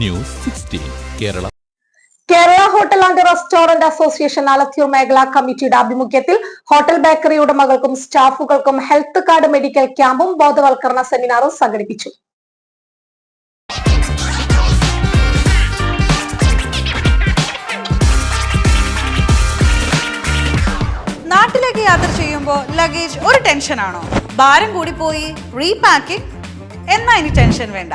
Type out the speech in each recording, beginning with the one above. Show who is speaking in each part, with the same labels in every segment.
Speaker 1: News sixteen Kerala.
Speaker 2: Kerala hotel and restaurant association Alathur മേഖലാ കമ്മിറ്റിയുടെ ആഭിമുഖ്യത്തിൽ ഹോട്ടൽ ബേക്കറി ഉടമകൾക്കും സ്റ്റാഫുകൾക്കും ഹെൽത്ത് കാർഡ് മെഡിക്കൽ ക്യാമ്പും ബോധവൽക്കരണ സെമിനാറും സംഘടിപ്പിച്ചു.
Speaker 3: നാട്ടിലേക്ക് യാത്ര ചെയ്യുമ്പോൾ ലഗേജ് ഒരു ടെൻഷനാണോ ഭാരം കൂടി പോയി റീപാക്കിംഗ് എന്നാ ഇനി ടെൻഷൻ വേണ്ട.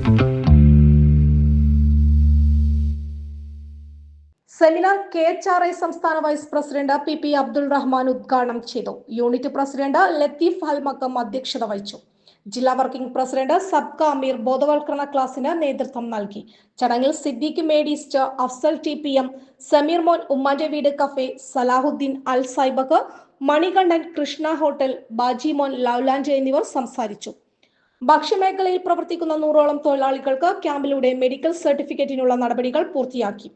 Speaker 2: Seminar K H R I സംസ്ഥാന vice president P P Abdul Rahman ഉദ്ഘാടനം ചെയ്തു. യൂണിറ്റ് പ്രസിഡന്റ് ലത്തീഫ് ഹൽമക്കം അധ്യക്ഷത വഹിച്ചു. ജില്ലാ വർക്കിംഗ് പ്രസിഡന്റ് സബ്ക അമീർ ബോധവൽക്കരണ ക്ലാസിന് നേതൃത്വം നൽകി. ചടങ്ങിൽ Siddique മേഡീസ്റ്റ് Afsal T P M Sameer Mon ഉമ്മാന്റെ വീട് cafe Salahuddin Al സൈബക് Manikandan Krishna hotel Baji Mon Loveland എന്നിവർ സംസാരിച്ചു. ഭക്ഷ്യമേഖലയിൽ പ്രവർത്തിക്കുന്ന നൂറോളം തൊഴിലാളികൾക്ക് ക്യാമ്പിലൂടെ മെഡിക്കൽ സർട്ടിഫിക്കറ്റിനുള്ള നടപടികൾ പൂർത്തിയാക്കി.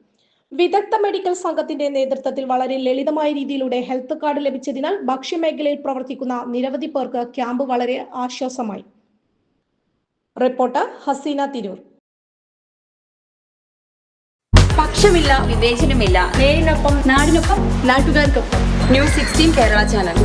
Speaker 2: വിദഗ്ധ മെഡിക്കൽ സംഘത്തിന്റെ നേതൃത്വത്തിൽ വളരെ ലളിതമായ രീതിയിലൂടെ ഹെൽത്ത് കാർഡ് ലഭിച്ചതിനാൽ ഭക്ഷ്യമേഖലയിൽ പ്രവർത്തിക്കുന്ന നിരവധി പേർക്ക് ക്യാമ്പ് വളരെ ആശ്വാസമായി. റിപ്പോർട്ടർ ഹസീന തിരൂർ.
Speaker 4: പക്ഷമില്ല വിവേചനമില്ല. നേരിനൊപ്പം നാടിനൊപ്പം നാട്ടുകാർക്കൊപ്പം. News sixteen Kerala channel.